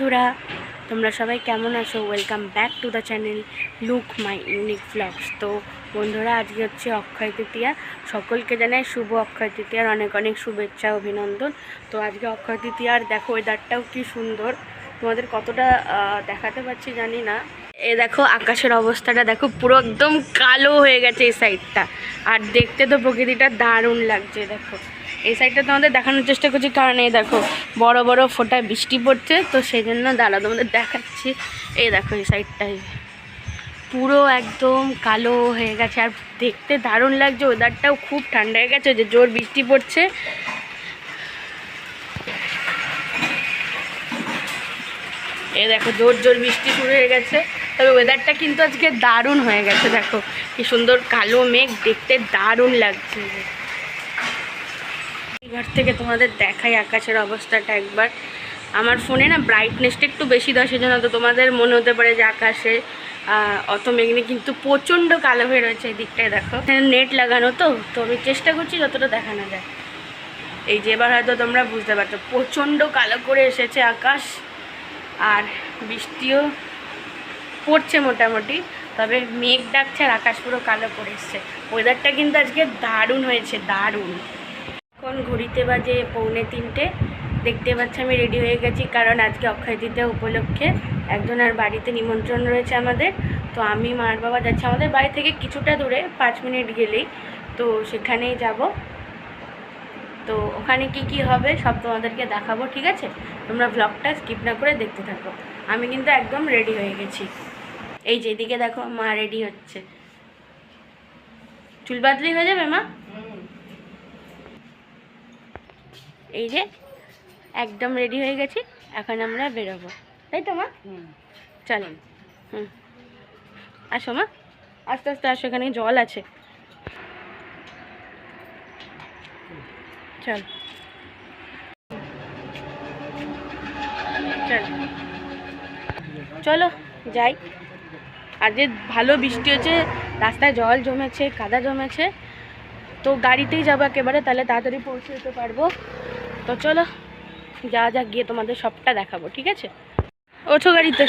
বন্ধুরা, তোমরা সবাই কেমন আছো? Welcome back to the channel look my unique blogs তো বন্ধুরা, আজকে হচ্ছে অক্ষয় তৃতীয়া। সকলকে জানাই শুভ অক্ষয় তৃতীয়ার অনেক অনেক শুভেচ্ছা, অভিনন্দন। তো আজকে অক্ষয় তৃতীয়ার দেখো ওয়েদারটাও কি সুন্দর। তোমাদের কতটা দেখাতে পারছি জানি না। এ দেখো, আকাশের অবস্থাটা দেখো, পুরো একদম কালো হয়ে গেছে এই সাইডটা আর দেখতে তো প্রকৃতিটা দারুণ লাগছে, দেখো। এই সাইডটা তোমাদের দেখানোর চেষ্টা করছি, কারণ এই দেখো বড় বড় ফোঁটায় বৃষ্টি পড়ছে, তো সেই জন্য দাঁড়া তোমাদের দেখাচ্ছি। এই দেখো এই সাইডটাই পুরো একদম কালো হয়ে গেছে, আর দেখতে দারুণ লাগছে ওয়েদারটাও খুব ঠান্ডা হয়ে গেছে, যে জোর বৃষ্টি পড়ছে। এই দেখো, জোর জোর বৃষ্টি শুরু হয়ে গেছে, তবে ওয়েদারটা কিন্তু আজকে দারুণ হয়ে গেছে, দেখো। কি সুন্দর কালো মেঘ, দেখতে দারুণ লাগছে। ঘর থেকে তোমাদের দেখাই আকাশের অবস্থাটা একবার। আমার ফোনে না ব্রাইটনেসটা একটু বেশি দেওয়া সেজন্য তো তোমাদের মনে হতে পারে যে আকাশে অত মেঘনি কিন্তু প্রচণ্ড কালো হয়ে রয়েছে এই দিকটায় দেখো। নেট লাগানো তো তো আমি চেষ্টা করছি যতটা দেখানো যায়। এই যে এবার হয়তো তোমরা বুঝতে পারছ, প্রচণ্ড কালো করে এসেছে আকাশ, আর বৃষ্টিও পড়ছে মোটামুটি, তবে মেঘ ডাকছে আর আকাশ পুরো কালো করে এসছে। ওয়েদারটা কিন্তু আজকে দারুণ হয়েছে, দারুণ। এখন ঘড়িতে বাজে? পৌনে তিনটে। দেখতে পাচ্ছি আমি রেডি হয়ে গেছি, কারণ আজকে অক্ষয় তৃতীয়া উপলক্ষে একজনের বাড়িতে নিমন্ত্রণ রয়েছে আমাদের। তো আমি মার বাবা যাচ্ছি। আমাদের বাড়ি থেকে কিছুটা দূরে, পাঁচ মিনিট গেলেই। তো সেখানেই যাব। তো ওখানে কি কি হবে সব তোমাদেরকে দেখাবো, ঠিক আছে? তোমরা ব্লগটা স্কিপ না করে দেখতে থাকো। আমি কিন্তু একদম রেডি হয়ে গেছি। এই যেদিকে দেখো, মা রেডি হচ্ছে। চুল বাদলি হয়ে যাবে, মা? এই যে একদম রেডি হয়ে গেছি এখন আমরা বেরোবো। তাই তো মা? চলেন। হুম। আসো মা। আস্তে আস্তে আসো এখানে জল আছে। চল। চল। চলো যাই। আর যে ভালো বৃষ্টি হচ্ছে রাস্তায় জল জমেছে কাদা জমেছে তো গাড়িতেই যাব একেবারে তাহলে তাড়াতাড়ি পৌঁছে যেতে পারব। তো চলো, যা যা গিয়ে তোমাদের সবটা দেখাবো, ঠিক আছে? ওঠো গাড়িতে।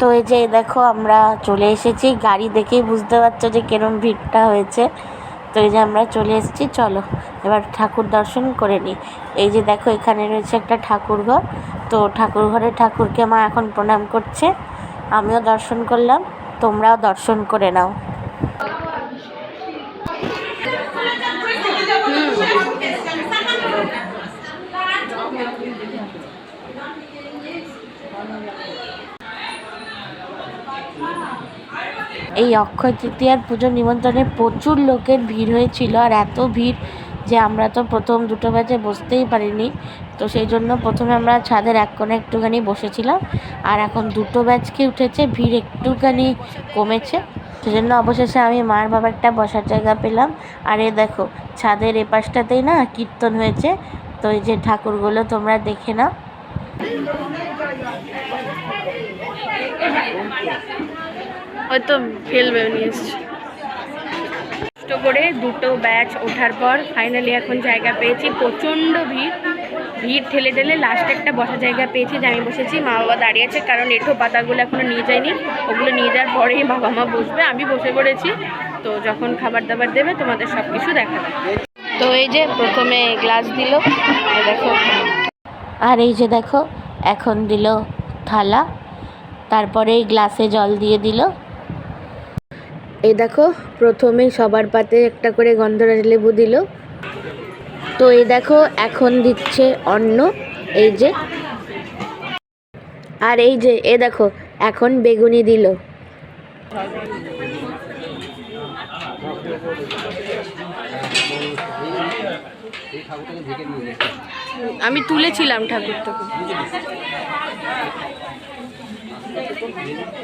তো এই যে দেখো, আমরা চলে এসেছি। গাড়ি দেখেই বুঝতে পারছ যে কিরম ভিড়টা হয়েছে। তো এই যে আমরা চলে এসেছি, চলো। এবার ঠাকুর দর্শন করে নিই। এই যে দেখো, এখানে রয়েছে একটা ঠাকুর ঘর তো ঠাকুর ঘরে ঠাকুরকে মা এখন প্রণাম করছে। আমিও দর্শন করলাম, তোমরাও দর্শন করে নাও। এই অক্ষয় তৃতীয়ার পুজো নিমন্ত্রণে প্রচুর লোকের ভিড় হয়েছিল আর এত ভিড় যে আমরা তো প্রথম দুটো ব্যাচে বসতেই পারিনি। তো সেই জন্য প্রথমে আমরা ছাদের এক কোণে একটুখানি বসেছিলাম। আর এখন দুটো ব্যাচকে উঠেছে, ভিড় একটুখানি কমেছে। সেজন্য অবশেষে আমি মার বাবা একটা বসার জায়গা পেলাম। আর এ দেখো, ছাদের এপাশটাতেই না কীর্তন হয়েছে। তো এই যে ঠাকুরগুলো তোমরা দেখে নাও। হয়তো ফেলবে, নিয়ে কষ্ট করে দুটো ব্যাচ ওঠার পর ফাইনালি এখন জায়গা পেয়েছি। প্রচণ্ড ভিড়। ভিড় ঠেলে ঠেলে লাস্টে একটা বসার জায়গা পেয়েছি যে আমি বসেছি, মা বাবা দাঁড়িয়ে আছে, কারণ এঁঠো পাতাগুলো এখনও নিয়ে যায়নি। ওগুলো নিয়ে যাওয়ার পরেই বাবা মা বসবে, আমি বসে পড়েছি। তো যখন খাবার দাবার দেবে, তোমাদের সব কিছু দেখাবে। তো এই যে প্রথমে গ্লাস দিল দেখো। আর এই যে দেখো, এখন দিল থালা। তারপরে গ্লাসে জল দিয়ে দিল। এই দেখো প্রথমেই সবার পাতে একটা করে গন্ধরাজ লেবু দিল। তো এই দেখো, এখন দিচ্ছে অন্ন, এই যে। আর এই যে এ দেখো, এখন বেগুনি দিল। আমি তুলেছিলাম ঠাকুরটাকে।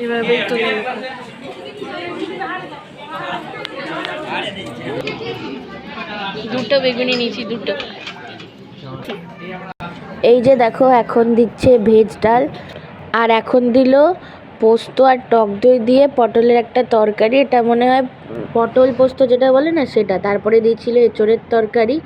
এভাবেই তুলে। দুটো বেগুনি নিয়েছি, দুটো। এই যে দেখো, এখন দিচ্ছে ভেজ ডাল, আর এখন দিল পোস্ত আর টক দই দিয়ে পটলের একটা তরকারি। এটা মনে হয় পটল পোস্ত যেটা বলে না সেটা। তারপরে দিয়েছিল এঁচড়ের তরকারি।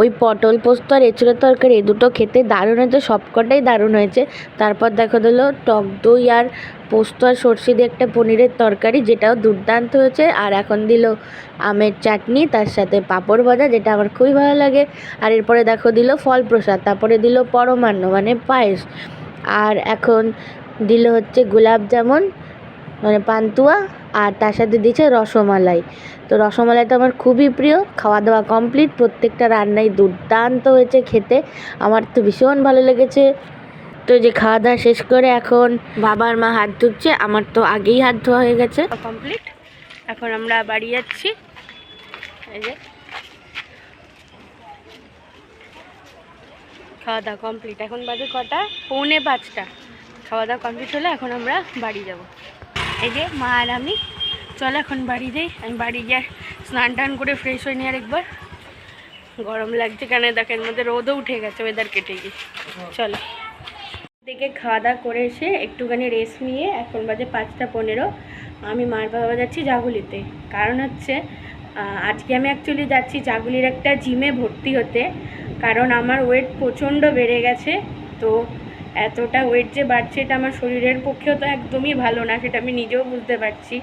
ওই পটল পোস্ত আর এঁচোড়ের তরকারি, এই দুটো খেতে দারুণ হয়েছে, সবকটাই দারুণ হয়েছে। তারপর দেখা দিলো টক দই আর পোস্ত আর সর্ষে দিয়ে একটা পনিরের তরকারি, যেটাও দুর্দান্ত হয়েছে। আর এখন দিল আমের চাটনি, তার সাথে পাঁপড় ভাজা, যেটা আমার খুবই ভালো লাগে। আর এরপরে দেখো দিল ফল প্রসাদ, তারপরে দিল পরমান্ন মানে পায়েস। আর এখন দিল হচ্ছে গোলাপ জামুন মানে পান্তুয়া আর তার সাথে দিয়েছে রসমালাই। তো রসমালাইটা আমার খুবই প্রিয় খাওয়া দাওয়া কমপ্লিট প্রত্যেকটা রান্নাই দুর্দান্ত হয়েছে খেতে। আমার তো ভীষণ ভালো লেগেছে। তো যে খাওয়া দাওয়া শেষ করে এখন বাবার মা হাত ধুচ্ছে, আমার তো আগেই হাত ধোয়া হয়ে গেছে। কমপ্লিট এখন আমরা বাড়ি যাচ্ছি। খাওয়া দাওয়া কমপ্লিট এখন বাজে কটা? পৌনে পাঁচটা। খাওয়া দাওয়া কমপ্লিট হলে এখন আমরা বাড়ি যাব। এই যে মা আর আমি। চল এখন বাড়ি যাই। আমি বাড়ি গিয়ে স্নান টান করে ফ্রেশ হয়ে নিই আরেকবার গরম লাগছে কেন দেখেন মধ্যে রোদও উঠে গেছে ওয়েদার কেটে গিয়ে চলো। দেখে খাওয়া দাওয়া করে এসে একটুখানি রেস্ট নিয়ে এখন বাজে পাঁচটা পনেরো। আমি মার বাবা যাচ্ছি জাগুলিতে। কারণ হচ্ছে আজকে আমি অ্যাকচুয়ালি যাচ্ছি জাগুলির একটা জিমে ভর্তি হতে। কারণ আমার ওয়েট প্রচণ্ড বেড়ে গেছে। তো এতটা ওয়েট যে বাড়ছে, এটা আমার শরীরের পক্ষেও তো একদমই ভালো না, সেটা আমি নিজেও বুঝতে পারছি।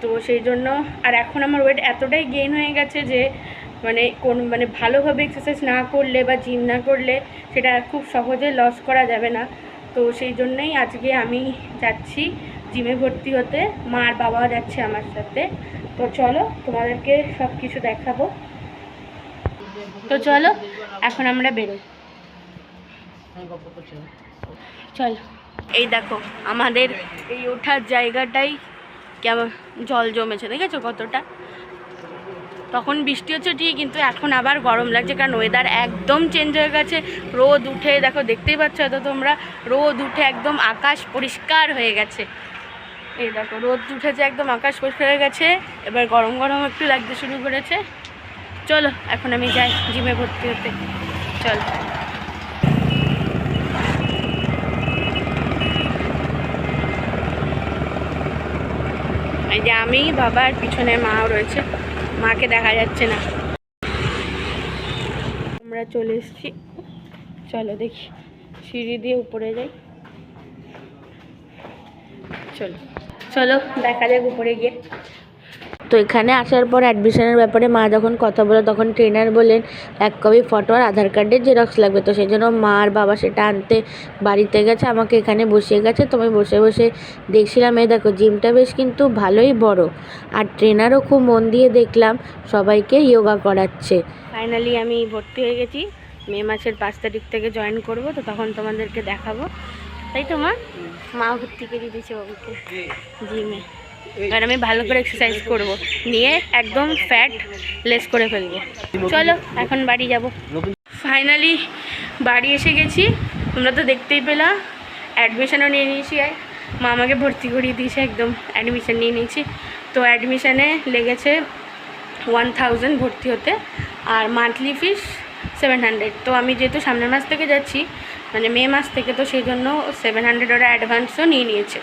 তো সেই জন্য, আর এখন আমার ওয়েট এতটাই গেইন হয়ে গেছে যে মানে কোন মানে ভালোভাবে এক্সারসাইজ না করলে বা জিম না করলে সেটা খুব সহজে লস করা যাবে না। তো সেই জন্যই আজকে আমি যাচ্ছি জিমে ভর্তি হতে, মা আর বাবাও যাচ্ছে আমার সাথে। তো চলো, তোমাদেরকে সব কিছু দেখাবো। তো চলো, এখন আমরা বেরোই। চলো। এই দেখো, আমাদের এই ওঠার জায়গাটাই কেমন জল জমেছে, দেখেছ কতটা? তখন বৃষ্টি হচ্ছে ঠিক কিন্তু এখন আবার গরম লাগছে, কারণ ওয়েদার একদম চেঞ্জ হয়ে গেছে। রোদ উঠে, দেখো, দেখতেই পাচ্ছ হয়তো তোমরা, রোদ উঠে একদম আকাশ পরিষ্কার হয়ে গেছে। এই দেখো, রোদ উঠেছে একদম আকাশ পরিষ্কার হয়ে গেছে, এবার গরম গরম একটু লাগতে শুরু করেছে। চলো, এখন আমি যাই জিমে ভর্তি হতে। চলো। এই যে আমি বাবার পিছনে মাও রয়েছে। মাকে দেখা যাচ্ছে না। আমরা চলে এসেছি। চলো দেখি, সিঁড়ি দিয়ে উপরে যাই। চলো। চলো, দেখা যাক উপরে গিয়ে। তো এখানে আসার পর অ্যাডমিশনের ব্যাপারে মা যখন কথা বলে তখন ট্রেনার বলেন এক কপি ফটো আর আধার কার্ডের জেরক্স লাগবে। তো সেই জন্য মা আর বাবা সেটা আনতে বাড়িতে গেছে আমাকে এখানে বসিয়ে গেছে। তো আমি বসে বসে দেখছিলাম এই দেখো জিমটা বেশ কিন্তু ভালোই বড়। আর ট্রেনারও খুব মন দিয়ে দেখলাম সবাইকে যোগা করাচ্ছে। ফাইনালি আমি ভর্তি হয়ে গেছি। মে মাসের পাঁচ তারিখ থেকে জয়েন করব তো তখন তোমাদেরকে দেখাবো। তাই তো মা? মা ভর্তি করে দিয়েছে বাবুকে। জিমে আর আমি ভালো করে এক্সারসাইজ করব। নিয়ে একদম ফ্যাট লেস করে ফেলব। চলো, এখন বাড়ি যাব। ফাইনালি বাড়ি এসে গেছি। তোমরা তো দেখতেই পেলা অ্যাডমিশানও নিয়ে নিয়েছি আর। মা আমাকে ভর্তি করিয়ে দিয়েছে একদম অ্যাডমিশন নিয়ে নিয়েছি। তো অ্যাডমিশানে লেগেছে ওয়ান থাউজেন্ড ভর্তি হতে আর মান্থলি ফিস সেভেন হান্ড্রেড তো আমি যেহেতু সামনের মাস থেকে যাচ্ছি মানে মে মাস থেকে, তো সেই জন্য সেভেন হান্ড্রেড ওরা অ্যাডভান্সও নিয়ে নিয়েছে।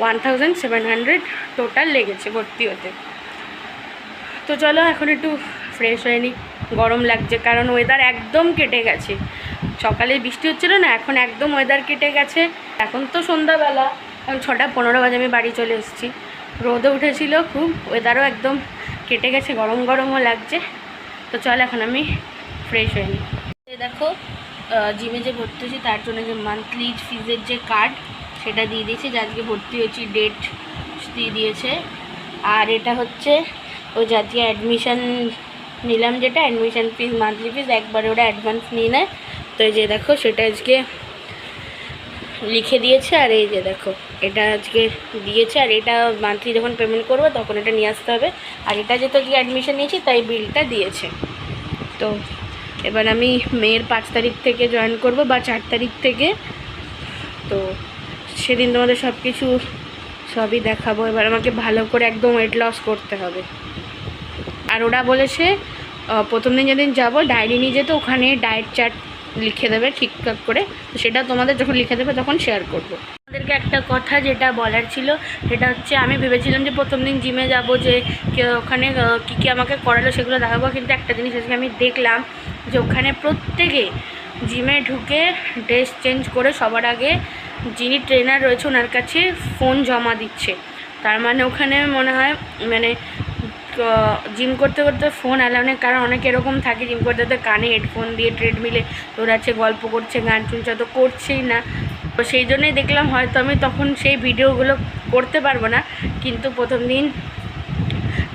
One thousand seven hundred total লেগেছে ভর্তি হতে। তো চলো এখন একটু ফ্রেশ হয়ে গরম লাগছে, কারণ ওয়েদার একদম কেটে গেছে। সকালে বৃষ্টি হচ্ছিল না, এখন একদম ওয়েদার কেটে গেছে। এখন তো সন্ধ্যাবেলা, এখন ছটা পনেরো বাজে আমি বাড়ি চলে এসেছি। রোদও উঠেছিল, খুব ওয়েদারও একদম কেটে গেছে, গরম গরমও লাগছে। তো চল এখন আমি ফ্রেশ হয়ে নিই দেখো জিমে যে ভর্তি হয়েছি, তার জন্য যে মান্থলি ফিজের যে কার্ড সেটা দিয়ে দিয়েছে, যে আজকে ভর্তি হয়েছি ডেট দিয়ে দিয়েছে। আর এটা হচ্ছে ওই জাতীয় অ্যাডমিশান নিলাম যেটা অ্যাডমিশান ফিজ মান্থলি ফিজ একবারে ওরা অ্যাডভান্স নিয়ে নেয়। তো এই যে দেখো, সেটা আজকে লিখে দিয়েছে, আর এই যে দেখো, এটা আজকে দিয়েছে, আর এটা মান্থলি যখন পেমেন্ট করব, তখন এটা নিয়ে আসতে হবে। আর এটা যেহেতু আজকে অ্যাডমিশান নিয়েছি, তাই বিলটা দিয়েছে। তো এবার আমি মেয়ের পাঁচ তারিখ থেকে জয়েন করব, বা চার তারিখ থেকে। তো সেদিন তোমাদের সব কিছু সবই দেখাবো। এবার আমাকে ভালো করে একদম ওয়েট লস করতে হবে। আর ওরা বলেছে প্রথম দিন যেদিন যাব ডায়েরি নিয়ে যেতে ওখানে ডায়েট চার্ট লিখে দেবে ঠিকঠাক করে। তো সেটা তোমাদের যখন লিখে দেবে তখন শেয়ার করব। আমাদের তোমাদেরকে একটা কথা যেটা বলার ছিল, সেটা হচ্ছে আমি ভেবেছিলাম যে প্রথম দিন জিমে যাব যে ওখানে কী কী আমাকে করালো সেগুলো দেখাবো, কিন্তু একটা জিনিস আজকে আমি দেখলাম যে ওখানে প্রত্যেকে জিমে ঢুকে ড্রেস চেঞ্জ করে সবার আগে যিনি ট্রেনার রয়েছে, ওনার কাছে ফোন জমা দিচ্ছে। তার মানে ওখানে মনে হয় মানে জিম করতে করতে ফোন অ্যালাউনের কারণ অনেক এরকম থাকে জিম করতে করতে কানে হেডফোন দিয়ে ট্রেডমিলে দৌড়াচ্ছে, গল্প করছে, গান শুনছে তো করছেই না। তো সেই জন্যই দেখলাম, হয়তো আমি তখন সেই ভিডিওগুলো করতে পারব না, কিন্তু প্রথম দিন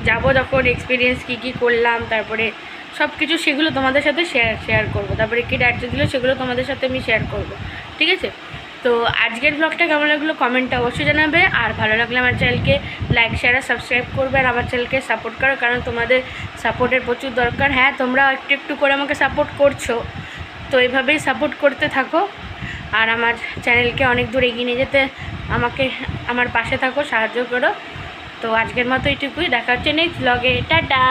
যাব যখন এক্সপিরিয়েন্স কী কী করলাম, তারপরে সব কিছু সেগুলো তোমাদের সাথে শেয়ার শেয়ার করব। তারপরে কী ডায়েটটা দিল সেগুলো তোমাদের সাথে আমি শেয়ার করব। ঠিক আছে? তো আজকের ব্লগটা কেমন লাগল কমেন্টটা অবশ্যই জানাবে। আর ভালো লাগলে আমার চ্যানেলকে লাইক শেয়ার আর সাবস্ক্রাইব করবে আর আমার চ্যানেলকে সাপোর্ট করো, কারণ তোমাদের সাপোর্টের প্রচুর দরকার। হ্যাঁ তোমরা একটু একটু করে আমাকে সাপোর্ট করছ। তো এইভাবেই সাপোর্ট করতে থাকো। আর আমার চ্যানেলকে অনেক দূর এগিয়ে নিয়ে যেতে আমাকে, আমার পাশে থাকো, সাহায্য করো। তো আজকের মতো এইটুকুই দেখা হচ্ছে নেক্সট ব্লগে টাটা!